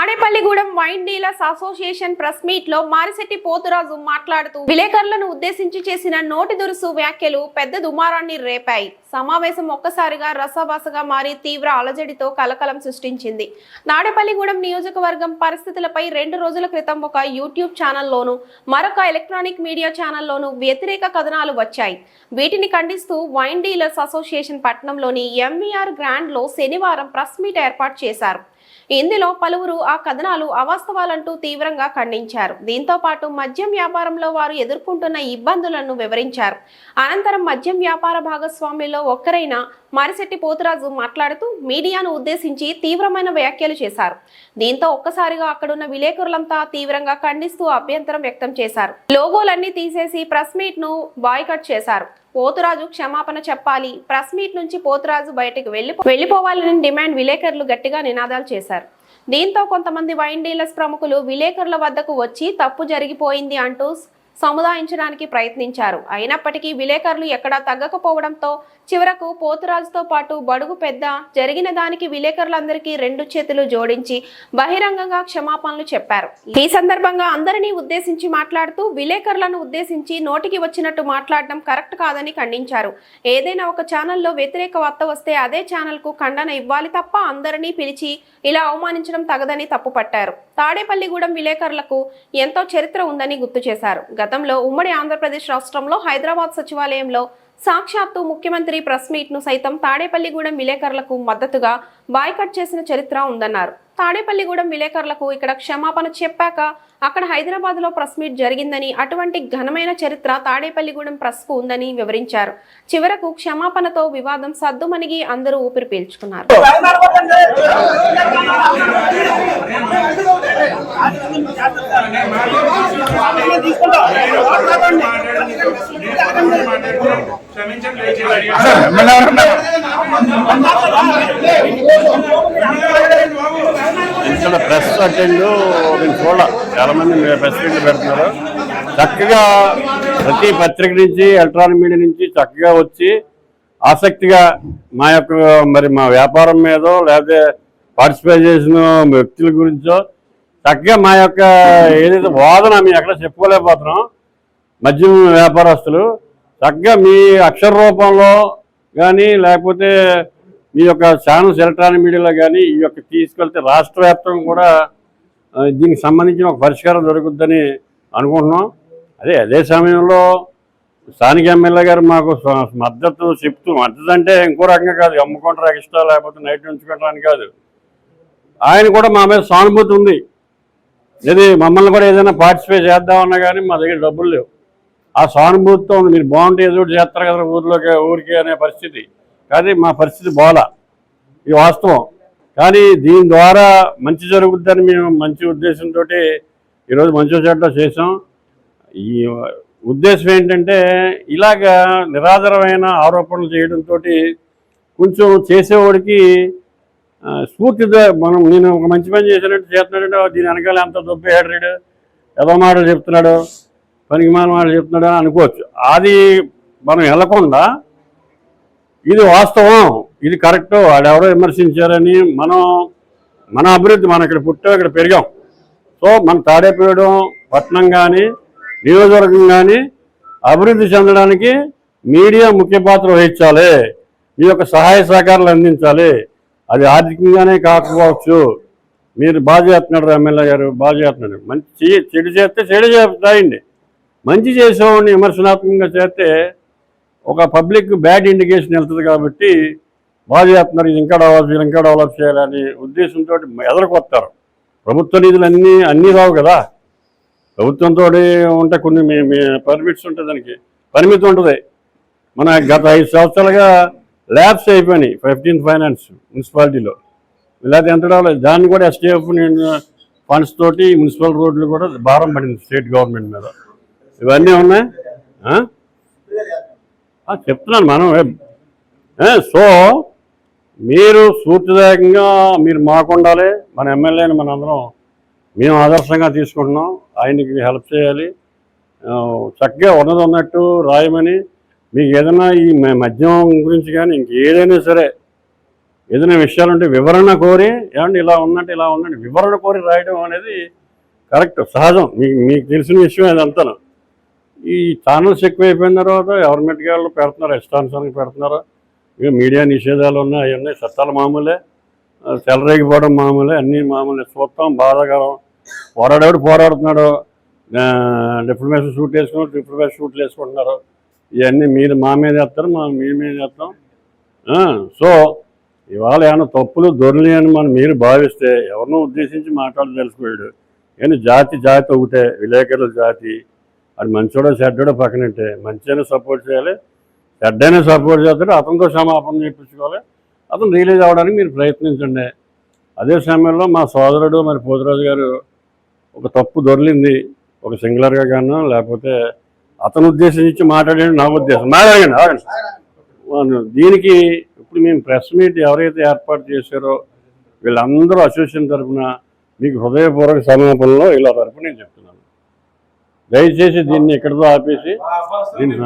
Tadepalligudem wine dealers association press మీట్లో మారిశెట్టి పోతురాజు మాట్లాడుతూ విలేకరులను ఉద్దేశించి చేసిన నోటి దురుసు వ్యాఖ్యలు పెద్ద దుమారాన్ని రేపాయి. సమావేశం ఒక్కసారిగా రసభాసగా మారి తీవ్ర అలజడితో కలకలం సృష్టించింది. నాడేపల్లిగూడెం నియోజకవర్గం పరిస్థితులపై రెండు రోజుల క్రితం ఒక యూట్యూబ్ ఛానల్లోను మరొక ఎలక్ట్రానిక్ మీడియా ఛానల్లోనూ వ్యతిరేక కథనాలు వచ్చాయి. వీటిని ఖండిస్తూ వైన్ డీలర్స్ అసోసియేషన్ పట్నంలోని ఎంవీఆర్ గ్రాండ్లో శనివారం ప్రెస్ మీట్ ఏర్పాటు చేశారు. ఇందులో పలువురు ఆ కథనాలు అవాస్తవాలంటూ తీవ్రంగా ఖండించారు. దీంతో పాటు మద్యం వ్యాపారంలో వారు ఎదుర్కొంటున్న ఇబ్బందులను వివరించారు. అనంతరం మద్యం వ్యాపార భాగస్వామ్యంలో ఒక్కరైన మారిశెట్టి పోతురాజు మాట్లాడుతూ మీడియాను ఉద్దేశించి తీవ్రమైన వ్యాఖ్యలు చేశారు. దీంతో ఒక్కసారిగా అక్కడున్న విలేకరులంతా తీవ్రంగా ఖండిస్తూ అభ్యంతరం వ్యక్తం చేశారు. లోగోలన్నీ తీసేసి ప్రెస్ మీట్ను బాయ్కట్ చేశారు. పోతురాజు క్షమాపణ చెప్పాలి. ప్రెస్ మీట్ నుంచి పోతురాజు బయటకు వెళ్ళి వెళ్ళిపోవాలని డిమాండ్ విలేకరులు గట్టిగా నినాదాలు చేశారు. దీంతో కొంతమంది వైన్ డీలర్స్ ప్రముఖులు విలేకరుల వద్దకు వచ్చి తప్పు జరిగిపోయింది అంటూ సముదాయించడానికి ప్రయత్నించారు. అయినప్పటికీ విలేకరులు ఎక్కడా తగ్గకపోవడంతో చివరకు పోతురాజుతో పాటు బడుగు పెద్ద జరిగిన దానికి విలేకరులందరికీ రెండు చేతులు జోడించి బహిరంగంగా క్షమాపణలు చెప్పారు. ఈ సందర్భంగా అందరినీ ఉద్దేశించి మాట్లాడుతూ విలేకరులను ఉద్దేశించి నోటికి వచ్చినట్టు మాట్లాడడం కరెక్ట్ కాదని ఖండించారు. ఏదైనా ఒక ఛానల్లో వ్యతిరేక వార్త వస్తే అదే ఛానల్కు ఖండన ఇవ్వాలి తప్ప అందరినీ పిలిచి ఇలా అవమానించడం తగదని తప్పుపట్టారు. తాడేపల్లిగూడెం విలేకరులకు ఎంతో చరిత్ర ఉందని గుర్తు చేశారు. గత గతంలో ఉమ్మడి ఆంధ్రప్రదేశ్ రాష్ట్రంలో హైదరాబాద్ సచివాలయంలో సాక్షాత్తు ముఖ్యమంత్రి ప్రెస్ మీట్ను సైతం తాడేపల్లిగూడెం విలేకరులకు మద్దతుగా బాయ్కట్ చేసిన చరిత్ర ఉందన్నారు. తాడేపల్లిగూడెం విలేకరులకు ఇక్కడ క్షమాపణ చెప్పాక అక్కడ హైదరాబాద్లో ప్రెస్ మీట్ జరిగిందని అటువంటి ఘనమైన చరిత్ర తాడేపల్లిగూడెం ప్రెస్కు ఉందని వివరించారు. చివరకు క్షమాపణతో వివాదం సద్దుమణిగి అందరూ ఊపిరి పీల్చుకున్నారు. ఇక్కడ ప్రెస్ అటెండ్ నేను చూడాల. చాలా మంది ప్రెస్ మీట్లు పెడుతున్నారు. చక్కగా ప్రతి పత్రిక నుంచి ఎలక్ట్రానిక్ మీడియా నుంచి చక్కగా వచ్చి ఆసక్తిగా మా యొక్క మరి మా వ్యాపారం మీదో లేకపోతే పార్టిసిపేట్ చేసిన వ్యక్తుల గురించో చక్కగా మా యొక్క ఏదైతే వాదన మేము ఎక్కడ చెప్పుకోలేకపోతున్నాం. మద్యం వ్యాపారస్తులు చక్కగా మీ అక్షర రూపంలో కానీ లేకపోతే మీ యొక్క ఛానల్స్ ఎలక్ట్రానిక్ మీడియాలో కానీ ఈ యొక్క తీసుకెళ్తే రాష్ట్ర కూడా దీనికి సంబంధించిన ఒక పరిష్కారం దొరుకుద్దని అనుకుంటున్నాం. అదే అదే సమయంలో స్థానిక ఎమ్మెల్యే గారు మాకు మద్దతు చెప్తూ మద్దతు అంటే ఇంకో రకంగా కాదు అమ్ముకుంటారు ఎక్స్ట్రా లేకపోతే నైట్ ఉంచుకోవడానికి కాదు. ఆయన కూడా మా మీద సానుభూతి ఉంది. ఇది మమ్మల్ని కూడా ఏదైనా పార్టిసిపేట్ చేద్దామన్నా కానీ మా దగ్గర డబ్బులు లేవు. ఆ సానుభూతితో ఉంది మీరు బాగుంటే ఏదో ఒకటి చేస్తారు కదా ఊర్లోకి ఊరికి అనే పరిస్థితి. కానీ మా పరిస్థితి బాలా. ఇది వాస్తవం. కానీ దీని ద్వారా మంచి జరుగుద్దని మేము మంచి ఉద్దేశంతో ఈరోజు మంచి చెడ్డ చేసాం ఈ ఉద్దేశం ఏంటంటే ఇలాగ నిరాధారమైన ఆరోపణలు చేయడంతో కొంచెం చేసేవాడికి స్ఫూర్తి మనం నేను ఒక మంచి పని చేసినట్టు చేస్తున్నాడంటే దీని వెనకాల ఎంత దొబ్బేయాడు రీడు ఏదో మాటలు చెప్తున్నాడు. పనికి వాళ్ళు మాటలు చెప్తున్నాడు అని అనుకోవచ్చు. అది మనం వెళ్ళకుండా ఇది వాస్తవం ఇది కరెక్ట్ వాడెవరో విమర్శించారని మనం మన అభివృద్ధి మనం ఇక్కడ పుట్టాం ఇక్కడ పెరిగాం. సో మన తాడేపేయడం పట్టణం కానీ నియోజకవర్గం కానీ అభివృద్ధి చెందడానికి మీడియా ముఖ్య పాత్ర వహించాలి. మీ యొక్క సహాయ సహకారాలు అందించాలి. అది ఆర్థికంగానే కాకపోవచ్చు. మీరు బాగా చేస్తున్నాడు ఎమ్మెల్యే గారు బాగా చేస్తున్నాడు. మంచి చెడు చేస్తే చెడు చేస్తాయండి. మంచి చేసేవాడిని విమర్శనాత్మకంగా చేస్తే ఒక పబ్లిక్ బ్యాడ్ ఇండికేషన్ వెళ్తుంది కాబట్టి బాగా చేస్తున్నారు ఇది ఇంకా డెవలప్ చేయాలి ఇంకా డెవలప్ చేయాలని ఉద్దేశంతో ఎదరకొస్తారు ప్రభుత్వ నిధులు అన్నీ అన్నీ రావు కదా. ప్రభుత్వంతో ఉంటే కొన్ని మీ పర్మిట్స్ ఉంటాయి దానికి. పరిమితి ఉంటుంది. మన గత ఐదు సంవత్సరాలుగా ల్యాబ్స్ అయిపోయినాయి ఫిఫ్టీన్త్ ఫైనాన్స్ మున్సిపాలిటీలో. లేకపోతే ఎంత డెవలప్ దాన్ని కూడా ఎస్టీఎఫ్ ఫండ్స్ తోటి మున్సిపల్ రోడ్లు కూడా భారం పడింది స్టేట్ గవర్నమెంట్ మీద. ఇవన్నీ ఉన్నాయి? చెప్తున్నాను మనం. సో మీరు స్ఫూర్తిదాయకంగా మీరు మాకు ఉండాలి. మన ఎమ్మెల్యేని మనందరం మేము ఆదర్శంగా తీసుకుంటున్నాం. ఆయనకి హెల్ప్ చేయాలి. చక్కగా ఉన్నది ఉన్నట్టు రాయమని. మీకు ఏదైనా ఈ మద్యం గురించి కానీ ఇంకేదైనా సరే ఏదైనా విషయాలు ఉంటే వివరణ కోరి ఏమంటే ఇలా ఉందంటే ఇలా ఉందంటే వివరణ కోరి రాయడం అనేది కరెక్ట్ సహజం. మీకు మీకు తెలిసిన విషయం అదంతాను ఈ ఛానల్స్ ఎక్కువైపోయిన తర్వాత గవర్నమెంట్ వాళ్ళు పెడుతున్నారు ఇష్టానుసారంగా పెడుతున్నారు. ఇక మీడియా నిషేధాలు ఉన్నాయి అవన్నీ చట్టాలు మామూలే. ఆ, చెలరేగిపోవడం మామూలే. అన్నీ మామూలే. చూస్తాం. బాధాకరం. పోరాడేవాడు పోరాడుతున్నాడు. డిప్లొమేషన్ షూట్ వేసుకున్నాడు డిప్లొమేషన్ షూట్లు వేసుకుంటున్నారు. ఇవన్నీ మీరు మా మీద వేస్తారు మా మీ మీద వేస్తాం. సో ఇవాళ ఏమైనా తప్పులు దొరలి అని మనం మీరు భావిస్తే ఎవరినో ఉద్దేశించి మాట్లాడి తెలుసుకోలేడు కానీ జాతి జాతి ఒకటే విలేకరుల జాతి అది మంచోడో చెడ్డోడో పక్కనంటే మంచిగానే సపోర్ట్ చేయాలి చెడ్డైనా సపోర్ట్ చేస్తాడు అతనితో క్షమాపణ చేయించుకోవాలి అతను రిలీజ్ అవ్వడానికి మీరు ప్రయత్నించండి. అదే సమయంలో మా సోదరుడు మరి పోతురాజు గారు ఒక తప్పు దొరికింది ఒక సింగులర్గా గాను లేకపోతే అతను ఉద్దేశించి మాట్లాడేది నా ఉద్దేశం. మాట్లాడండి ఆగండి. దీనికి ఇప్పుడు మేము ప్రెస్ మీట్ ఎవరైతే ఏర్పాటు చేశారో వీళ్ళందరూ అసోసియేషన్ తరఫున మీకు హృదయపూర్వక సమాపనలో ఇలా తరఫున నేను చెప్తున్నాను. దయచేసి దీన్ని ఎక్కడితో ఆపేసి దీన్ని